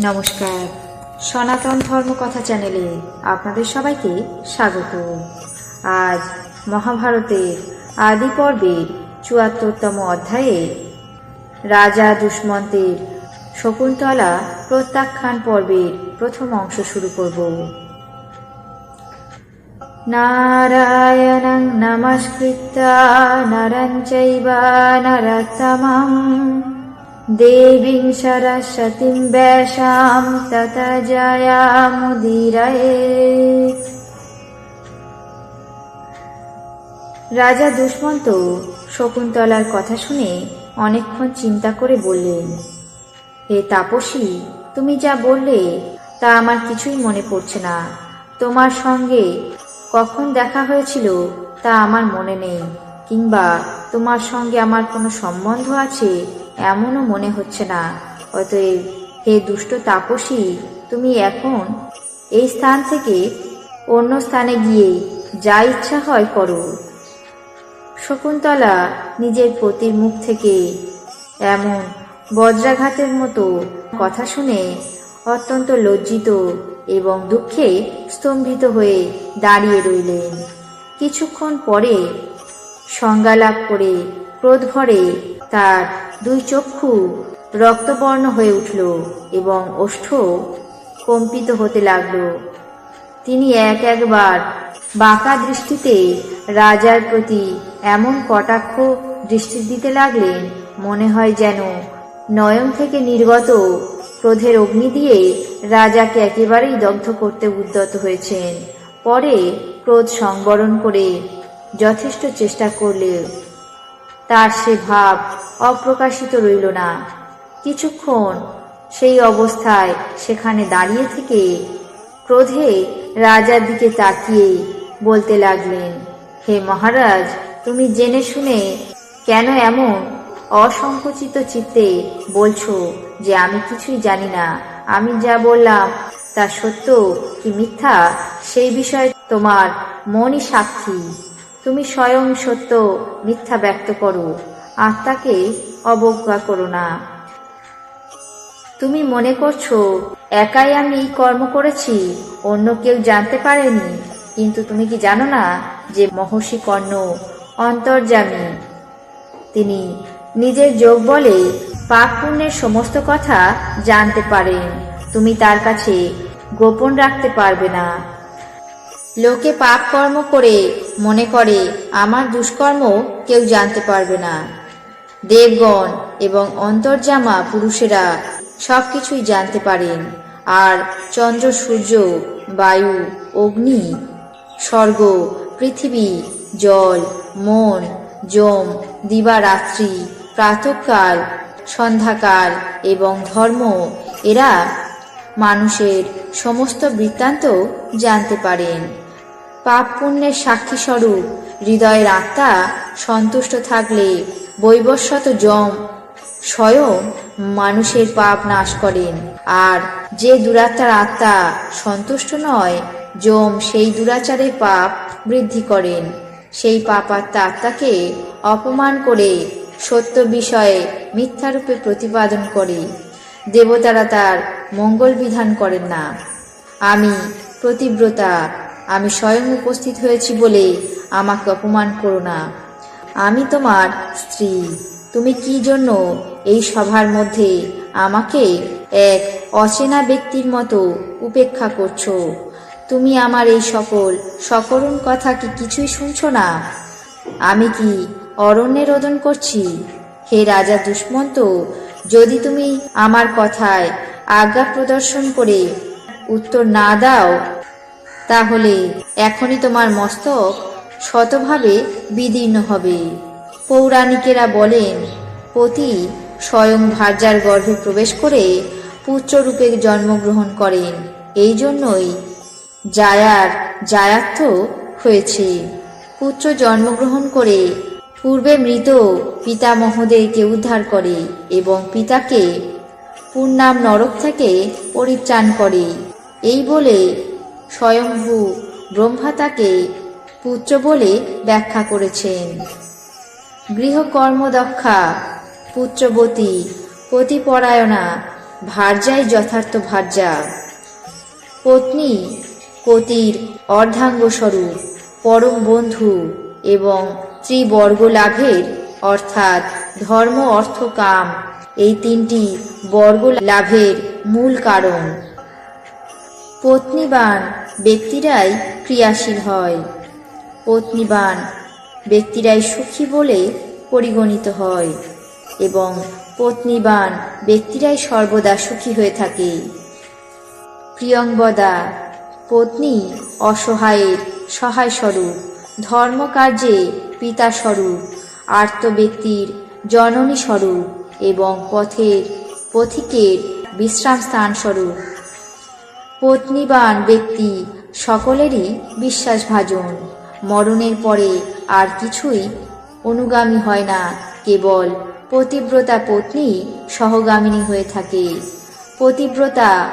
নমস্কার। সনাতন ধর্ম কথা চ্যানেলে আপনাদের সবাইকে স্বাগত। আজ মহাভারতের আদি পর্বের চুয়াত্তরতম অধ্যায়ে রাজা দুষ্মন্তের শকুন্তলা প্রত্যাখ্যান পর্বের প্রথম অংশ শুরু করব। নারায়ণং নমস্কৃত্য, নরং চৈব দেবীং সরস্বতীং ব্যাসাম তত জয়ামুদীরয়ে রাজা দুষ্মন্ত শকুন্তলার কথা শুনে অনেকক্ষণ চিন্তা করে বললেন, হে তাপসী, তুমি যা বললে তা আমার কিছুই মনে পড়ছে না। তোমার সঙ্গে কখন দেখা হয়েছিল তা আমার মনে নেই, কিংবা তোমার সঙ্গে আমার কোনো সম্বন্ধ আছে এমনও মনে হচ্ছে না। অতএব, হে দুষ্ট তাপসী, তুমি এখন এই স্থান থেকে অন্য স্থানে গিয়ে যা ইচ্ছা হয় করো। শকুন্তলা নিজের পতির মুখ থেকে এমন বজ্রাঘাতের মতো কথা শুনে অত্যন্ত লজ্জিত এবং দুঃখে স্তম্ভিত হয়ে দাঁড়িয়ে রইলেন। কিছুক্ষণ পরে সংজ্ঞালাভ করে ক্রোধ ভরে তার দুই চক্ষু রক্তবর্ণ হয়ে উঠল এবং ওষ্ঠ কম্পিত হতে লাগল। তিনি এক একবার বাঁকা দৃষ্টিতে রাজার প্রতি এমন কটাক্ষ দৃষ্টি দিতে লাগলেন, মনে হয় যেন নয়ন থেকে নির্গত ক্রোধের অগ্নি দিয়ে রাজাকে একেবারেই দগ্ধ করতে উদ্যত হয়েছেন। পরে ক্রোধ সংবরণ করে যথেষ্ট চেষ্টা করলে তার সে ভাব অপ্রকাশিত রইল না। কিছুক্ষণ সেই অবস্থায় সেখানে দাঁড়িয়ে থেকে ক্রোধে রাজার দিকে তাকিয়ে বলতে লাগলেন, হে মহারাজ, তুমি জেনে শুনে কেন এমন অসংকুচিত চিত্তে বলছো যে আমি কিছুই জানি না? আমি যা বললাম তা সত্য কি মিথ্যা? সেই বিষয়ে তোমার মনই সাক্ষী। তুমি স্বয়ং সত্য মিথ্যা ব্যক্ত করো, আত্মাকে অবজ্ঞা করো না। তুমি মনে করছ, একাই আমি এই কর্ম করেছি, অন্য কেউ জানতে পারেনি, কিন্তু তুমি কি জানো না যে মহর্ষি কর্ণ অন্তর্জামী তিনি নিজের যোগ বলে পাপ পুণ্যের সমস্ত কথা জানতে পারেন তুমি তার কাছে গোপন রাখতে পারবে না। লোকে পাপ কর্ম করে মনে করে, আমার দুষ্কর্ম কেউ জানতে পারবে না। দেবগণ এবং অন্তর্জামা পুরুষেরা সব কিছুই জানতে পারেন। আর চন্দ্র, সূর্য, বায়ু, অগ্নি, স্বর্গ, পৃথিবী, জল, মন, যম, দিবারাত্রি, প্রাতকাল, সন্ধ্যাকাল এবং ধর্ম, এরা মানুষের সমস্ত বৃত্তান্ত জানতে পারেন। পাপ পুণ্যের সাক্ষী স্বরূপ হৃদয়ের আত্মা সন্তুষ্ট থাকলে বৈবস্বত যম স্বয়ং মানুষের পাপ নাশ করেন। আর যে দুরাত্মার আত্মা সন্তুষ্ট নয়, যম সেই দুরাচারের পাপ বৃদ্ধি করেন। সেই পাপ পাপাত্মা আত্মাকে অপমান করে সত্য বিষয়ে মিথ্যারূপে প্রতিপাদন করে। দেবতারা তার মঙ্গল বিধান করেন না। আমি প্রতিব্রতা আমি স্বয়ং উপস্থিত হয়েছি বলে আমাকে অপমান করো না। আমি তোমার স্ত্রী। তুমি কি জন্য এই সভার মধ্যে আমাকে এক অচেনা ব্যক্তির মতো উপেক্ষা করছ? তুমি আমার এই সকল সকরুণ কথা কি কিছুই শুনছো না? আমি কি অরণ্যে রোদন করছি? হে রাজা দুষ্মন্ত, যদি তুমি আমার কথায় আজ্ঞা প্রদর্শন করে উত্তর না দাও তাহলে এখনই তোমার মস্তক শতভাবে বিদীর্ণ হবে। পৌরাণিকেরা বলেন, পতি স্বয়ং ভার্যার গর্ভে প্রবেশ করে পুত্ররূপে জন্মগ্রহণ করেন। এই জন্যই জায়ার জায়ার্থ হয়েছে। পুত্র জন্মগ্রহণ করে পূর্বে মৃত পিতামহদেরকে উদ্ধার করে এবং পিতাকে পূর্ণাম নরক থেকে পরিত্রাণ করে। এই বলে স্বয়ংভূ ব্রহ্মা তাকে পুত্র বলে ব্যাখ্যা করেছেন। গৃহকর্মদক্ষা, পুত্রবতী, পতিপরায়ণা, ভার্যাই যথার্থ ভার্যা। পত্নী, পতির অর্ধাঙ্গ স্বরূপ পরম বন্ধু এবং ত্রিবর্গ লাভের অর্থাৎ ধর্ম, অর্থ, কাম, এই তিনটি বর্গ লাভের মূল কারণ। পত্নীবান ব্যক্তিরাই ক্রিয়াশীল হয়। পত্নীবান ব্যক্তিরাই সুখী বলে পরিগণিত হয় এবং পত্নীবান ব্যক্তিরাই সর্বদা সুখী হয়ে থাকে। প্রিয়ংবদা পত্নী অসহায়ের সহায় স্বরূপ ধর্মকার্যে পিতা স্বরূপ আর্ত ব্যক্তির জননী স্বরূপ এবং পথের পথিকের বিশ্রাম স্থান স্বরূপ পত্নীবান ব্যক্তি, সকলেরই বিশ্বাসভাজন। মরণের পরে আর কিছুই অনুগামী হয় না, কেবল পতিব্রতা পত্নী সহগামিনী হয়ে থাকে। পতিব্রতা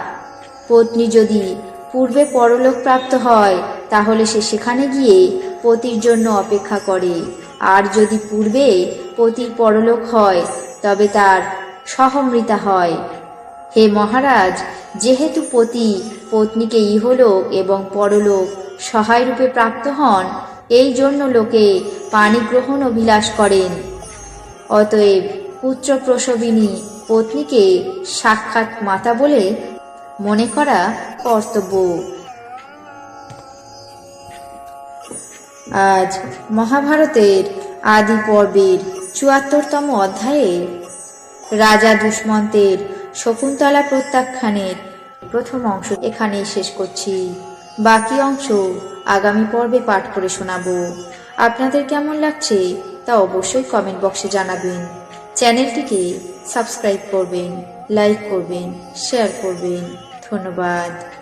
পত্নী যদি পূর্বে পরলোক প্রাপ্ত হয়, তাহলে সে সেখানে গিয়ে পতির জন্য অপেক্ষা করে। আর যদি পূর্বে পতির পরলোক হয়, তবে তার সহমৃতা হয়। হে মহারাজ, যেহেতু পতি, পত্নীকে ইহলোক এবং পরলোক সহায় রূপে প্রাপ্ত হন, এই জন্য লোকে পানি গ্রহণ অভিলাষ করেন। অতএব পুত্র প্রসবিনী পত্নীকে সাক্ষাৎ মাতা বলে মনে করা কর্তব্য। আজ মহাভারতের আদি পর্বের চুয়াত্তরতম অধ্যায়ে রাজা দুষ্মন্তের শকুন্তলা প্রত্যাখ্যানের প্রথম অংশ এখানেই শেষ করছি। বাকি অংশ আগামী পর্বে পাঠ করে শোনাব। আপনাদের কেমন লাগছে তা অবশ্যই কমেন্ট বক্সে জানাবেন। চ্যানেলটিকে সাবস্ক্রাইব করবেন লাইক করবেন শেয়ার করবেন। ধন্যবাদ।